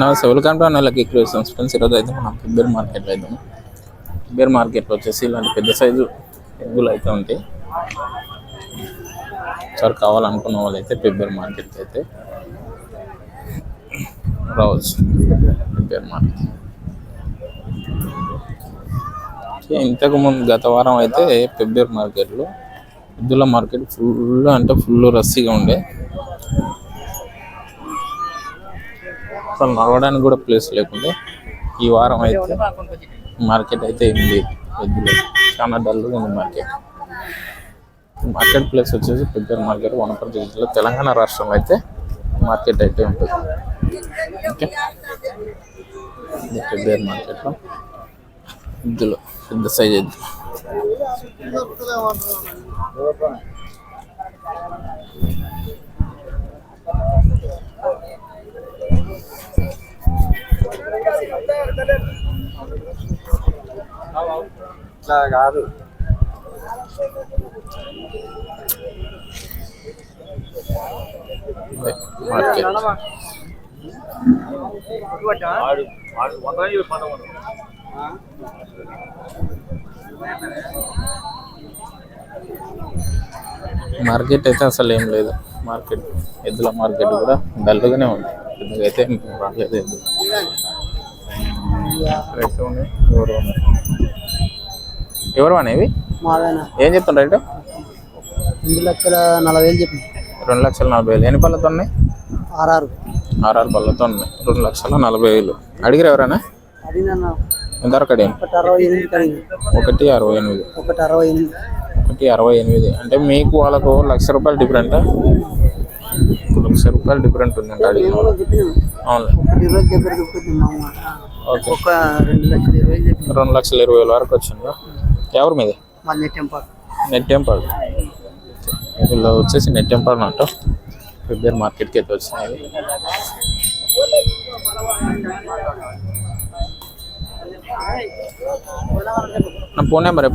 నమస్తే welcome to అన్నలకి creations friends ఈరోజు అయితే మనం పెబ్బేర్ మార్కెట్లో అయితే పెబ్బేర్ మార్కెట్లో వచ్చేసి ఇలాంటి పెద్ద సైజు ఎగ్గులు అయితే ఉంటాయి. సార్ కావాలనుకున్న వాళ్ళు అయితే పెబ్బేర్ మార్కెట్కి అయితే రావచ్చు. పెబ్బేర్ మార్కెట్. ఇంతకుముందు గత వారం అయితే పెబ్బేరు మార్కెట్లో ఎద్దుల మార్కెట్ ఫుల్ అంటే ఫుల్ రస్సీగా ఉండే. అసలు నడవడానికి కూడా ప్లేస్ లేకుండే. ఈ వారం అయితే మార్కెట్ అయితే ఉంది. ఎద్దులు. చాలా డల్గా ఉంది మార్కెట్. మార్కెట్ ప్లేస్ వచ్చేసి పెద్ద మార్కెట్ వనపర్తి జిల్లా తెలంగాణ రాష్ట్రంలో అయితే మార్కెట్ అయితే ఉంటుంది. ఓకే? పెద్ద మార్కెట్లో. ఎద్దులు. పెద్ద సైజ్ ఎద్దులు. ఇట్లా కాదు. మార్కెట్. అయితే అసలు ఏం లేదు. మార్కెట్ ఎద్దుల మార్కెట్ కూడా డల్గానే ఉంది. పెద్దగా అయితే రాలేదు ఎద్దు రేట్లు ఉన్నాయి ఎవరు అనేవి ఏం చెప్తున్నారు రేటు? ఎనిమిది లక్షల నలభై వేలు చెప్పి రెండు లక్షల నలభై వేలు. ఎన్ని పళ్ళతో ఉన్నాయి? ఆర్ఆర్ ఆర్ఆర్ పళ్ళతో ఉన్నాయి. రెండు లక్షల నలభై వేలు. అడిగారు ఎవరైనా? అడిగినా ఎంతవరకు అడిగాను ఒకటి అరవై ఎనిమిది ఒకటి అరవై ఎనిమిది. ఒకటి అరవై ఎనిమిది. ఒకటి అరవై ఎనిమిది. అంటే మీకు వాళ్ళకు లక్ష రూపాయలు డిఫరెంట్ లక్ష రూపాయలు డిఫరెంట్ ఉందండి అడిగిన. వాళ్ళు. చెప్పిన. అవును ఓకే. రెండు రెండు లక్షల ఇరవై వేల వరకు వచ్చిందా? ఎవరి మీద? నెట్టెంపాడు నెట్ టెంపర్. వీళ్ళు వచ్చేసి నెట్ టెంపర్ అన్నట్టు ఫిబ్రవరి మార్కెట్కి అయితే వచ్చినాయి. నా ఫోన్ నెంబర్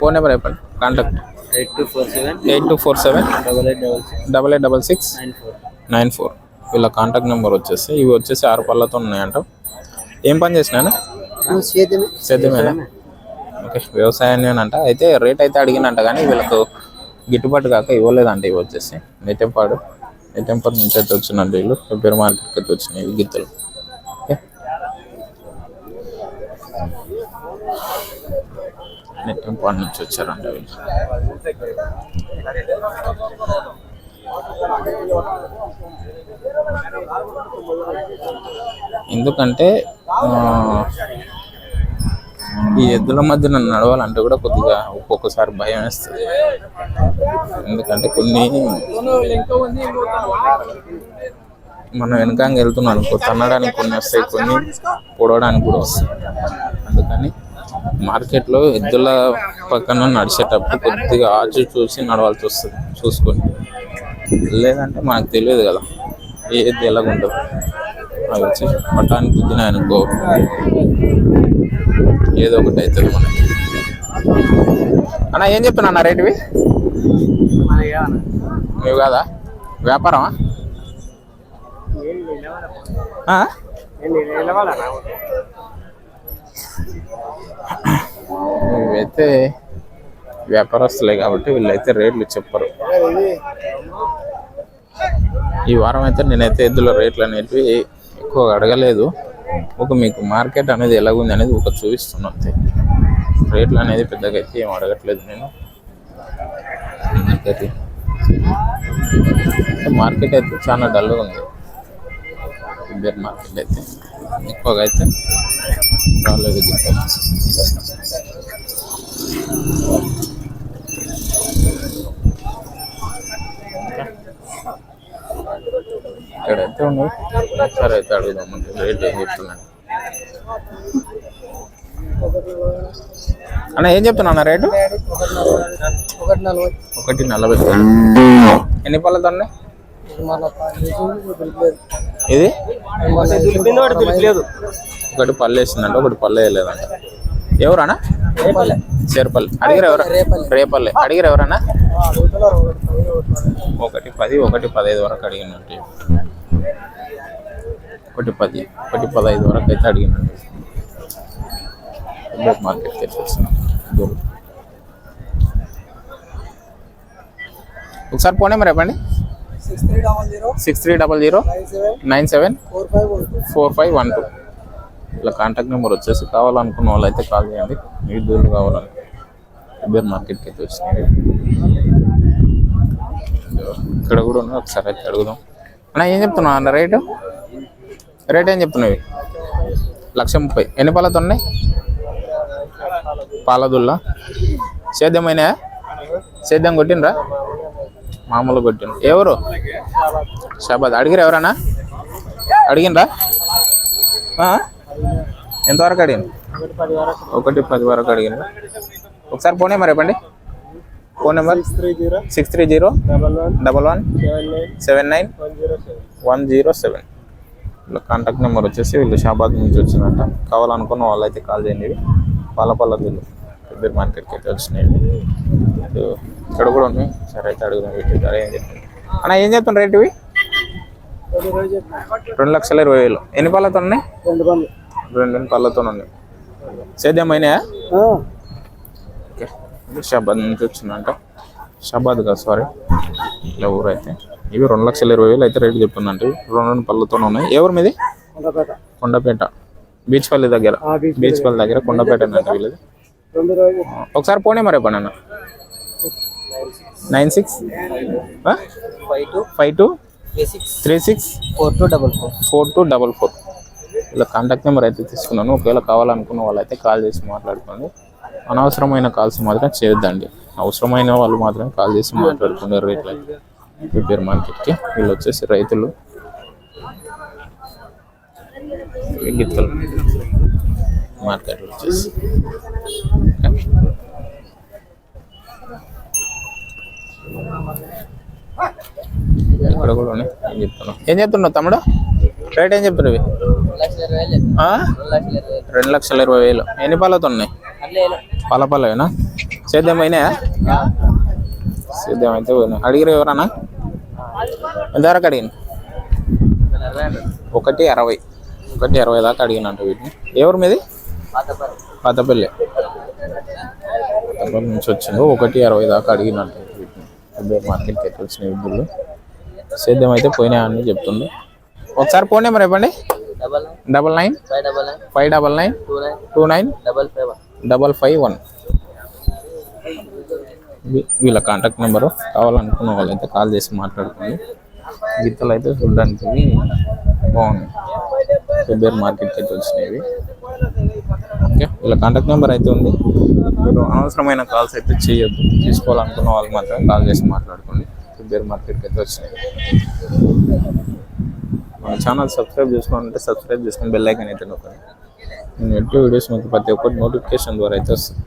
ఫోన్ నెంబర్ చెప్పండి. Contact. Eight two four seven. Eight two four seven. Double eight double six. Double eight double six. Nine four. Nine four. వీళ్ళ కాంటాక్ట్ నెంబర్ వచ్చేసి ఇవి వచ్చేసి ఆరు పళ్ళతో ఉన్నాయంట. ఏం పని చేసినా సేద్యమే. సేద్యమేనా? ఓకే వ్యవసాయాన్ని అంట అయితే రేట్ అయితే అడిగినంట కానీ వీళ్ళకు గిట్టుబాటు కాక ఇవ్వలేదంట ఇవి వచ్చేసి. నెట్టెంపాడు నెట్టెంపాడు నుంచి అయితే వచ్చినంట వీళ్ళు ఫిబ్రవరి మార్కెట్కి అయితే వచ్చినాయి ఇవి గిత్తలు. ఓకే. నెట్టెంపాడు నుంచి వచ్చారంట వీళ్ళు. ఎందుకంటే ఈ ఎద్దుల మధ్య నన్ను నడవాలంటే కూడా కొద్దిగా ఒక్కొక్కసారి భయం వేస్తుంది. ఎందుకంటే కొన్ని మనం వెనకంగా వెళ్తున్నాం అనుకో తన్నడానికి కొన్ని వస్తాయి కొన్ని పొడవడానికి కూడా వస్తాయి. అందుకని మార్కెట్లో ఎద్దుల పక్కన నడిచేటప్పుడు కొద్దిగా ఆచి చూసి నడవాల్సి వస్తుంది చూసుకొని. లేదంటే మనకు తెలియదు కదా. ఏది ఎద్దు ఎలాగుంటుంది అవి వచ్చి పట్టానికి గుద్దినాయనుకో ఏదో ఒకటి అవుతుంది మనకి. అన్న ఏం చెప్తున్నా అన్న రేటువి? నువ్వు కాదా? వ్యాపారమా? నువ్వైతే వ్యాపారస్తులే కాబట్టి వీళ్ళైతే రేట్లు చెప్పరు. ఈ వారం అయితే నేనైతే ఎద్దుల రేట్లు అనేటివి ఎక్కువ అడగలేదు. ఒక మీకు మార్కెట్ అనేది ఎలాగుంది అనేది ఒక చూపిస్తున్నా అంతే. రేట్లు అనేది పెద్దగా అయితే ఏం అడగట్లేదు నేను. మార్కెట్ మార్కెట్ అయితే చాలా డల్గా ఉంది. ఇద్దరు మార్కెట్ అయితే ఎక్కువగా అయితే రాలేదు. ఒకసారి అయితే అడుగుదామంటే రేట్ ఏం చెప్తున్నాను అన్న ఏం చెప్తున్నా అన్న రేటు? ఒకటి నలభై. ఎన్ని పళ్ళతో ఉన్నాయి ఇది ఒకటి పళ్ళు వేసిందంట ఒకటి పళ్ళు వేయలేదంట. ఎవరన్నా? చేరుపల్లి. అడిగారు ఎవరు? రేపల్లి. అడిగారు ఎవరన్నా? అడుగుతున్నారు ఒకటి పది, ఒకటి పది. ఒకటి పది ఒకటి పదహైదు వరకు అడిగినట్టు ఒకటి పది ఒకటి పదహైదు వరకు అయితే అడిగినట్టు మార్కెట్కి దూరం ఒకసారి పోనీ మరి చెప్పండి. Six three double zero. Nine seven. Four five one two. ఇలా కాంటాక్ట్ నెంబర్ వచ్చేసి కావాలనుకున్న వాళ్ళు అయితే కాల్ చేయండి. మీ దూరం కావాలని. ఇద్దరు మార్కెట్కి అయితే వచ్చినాయి. ఇక్కడ కూడా ఉన్నాయి. ఒకసారి అయితే అడుగుదాం. అన్న ఏం చెప్తున్నావు అన్న రేటు? రేట్ ఏం చెప్తున్నావు లక్ష ముప్పై. ఎన్ని పాలతో ఉన్నాయి? పాలదుల్లా. సేద్యమైనా సేద్యం కొట్టినరా మామూలు కొట్టిన ఎవరు? షాబాద్. అడిగిరా ఎవరన్నా? అడిగినరా ఎంతవరకు అడిగింది ఒకటి పది వరకు అడిగిన ఒకసారి పోనీ మరి చెప్పండి phone number? Six three zero. Double one. Seven nine. One zero seven. వీళ్ళ కాంటాక్ట్ నెంబర్ వచ్చేసి వీళ్ళు షాబాద్ నుంచి వచ్చిందంట కావాలనుకున్న వాళ్ళు అయితే కాల్ చేయండి. ఇవి పాలపల్ల వీళ్ళు మార్కెట్కి అయితే వచ్చినాయి. ఇక్కడ కూడా ఉన్నాయి. సరే అయితే అడుగుదాం వీటి ఏం చెప్తుంది. అన్న ఏం చెప్తున్నారు రేట్ ఇవి? రెండు లక్షల ఇరవై వేలు. ఎన్ని పళ్ళతో ఉన్నాయి? రెండు బండ్లు రెండు పళ్ళతో ఉన్నాయి. సేద్యం అయినాయా? ఓకే. షాబాద్ నుంచి వచ్చిందంట. షాబాద్ కాదు సారీ ఇలా ఊరైతే. ఇవి రెండు లక్షల ఇరవై వేలు అయితే రేటు చెప్తుందంట. రెండు రెండు పళ్ళతో ఉన్నాయి. ఎవరు మీది? కొండపేట. కొండపేట. బీచ్ పల్లి దగ్గర. ఆ బీచ్ పల్లి దగ్గర కొండపేట అంట వీళ్ళది. ఒకసారి పోనీ మరి పని అన్న nine six? Five two. Five two? Three six. Three six? Four two double four. Four two double four. ఇలా కాంటాక్ట్ నెంబర్ అయితే తీసుకున్నాను. ఒకవేళ కావాలనుకున్న వాళ్ళైతే కాల్ చేసి మాట్లాడుకోండి. అనవసరమైన కాల్స్ మాత్రం చేయొద్దండి. అవసరమైన వాళ్ళు మాత్రం కాల్ చేసి మాట్లాడుకోండి రేట్లు ప్రిపేర్ మార్కెట్కి వీళ్ళు వచ్చేసి రైతులు గిత్తలు మార్కెట్లో వచ్చేసి ఇక్కడ కూడా ఉన్నాయి. ఏం చెప్తున్నావు? ఏం చెప్తున్నావు తమ్ముడు? రేట్ ఏం చెప్తున్నావు ఇవి? రెండు లక్షల ఇరవై వేలు. ఎన్ని పాలతో ఉన్నాయి? అట్లే పాల పాలవేనా సేద్యం అయినాయా సేద్యం అయితే పోయినా అడిగిరు ఎవరన్నా? ఎంతవరకు అడిగిన ఒకటి అరవై. ఒకటి అరవై దాకా అడిగినంట వీటిని. ఎవరు మీది? పాతపల్లి. పాతపల్లి. నుంచి వచ్చిండు ఒకటి అరవై దాకా అడిగినంట వీటిని. మార్కెట్కి అయితే వచ్చిన ఇద్దరు సేద్యం అయితే పోయినాయని చెప్తుంది ఒకసారి ఫోన్ నెంబర్ ఇవ్వండి double nine. Five double nine. Two nine. Two nine. Double five double five one. వీళ్ళ కాంటాక్ట్ నెంబరు కావాలనుకున్న వాళ్ళైతే కాల్ చేసి మాట్లాడుకోండి. గీతలు అయితే చూడడానికి బాగుంది బాగున్నాయి. ఫిబ్రవరి మార్కెట్కి అయితే వచ్చినాయి ఓకే వీళ్ళ కాంటాక్ట్ నెంబర్ అయితే ఉంది. మీరు అనవసరమైన కాల్స్ అయితే చేయొద్దు. తీసుకోవాలనుకున్న వాళ్ళు మాత్రం కాల్ చేసి మాట్లాడుకోండి. ఫిబ్రవరి మార్కెట్కి అయితే వచ్చినాయి మన ఛానల్ సబ్స్క్రైబ్ చేసుకోవాలంటే సబ్స్క్రైబ్ చేసుకొని బెల్ ఐకాన్ అయితే నొక్కండి. నేను ఎట్టి వీడియోస్ మీకు ప్రతి ఒక్కటి నోటిఫికేషన్ ద్వారా అయితే వస్తుంది.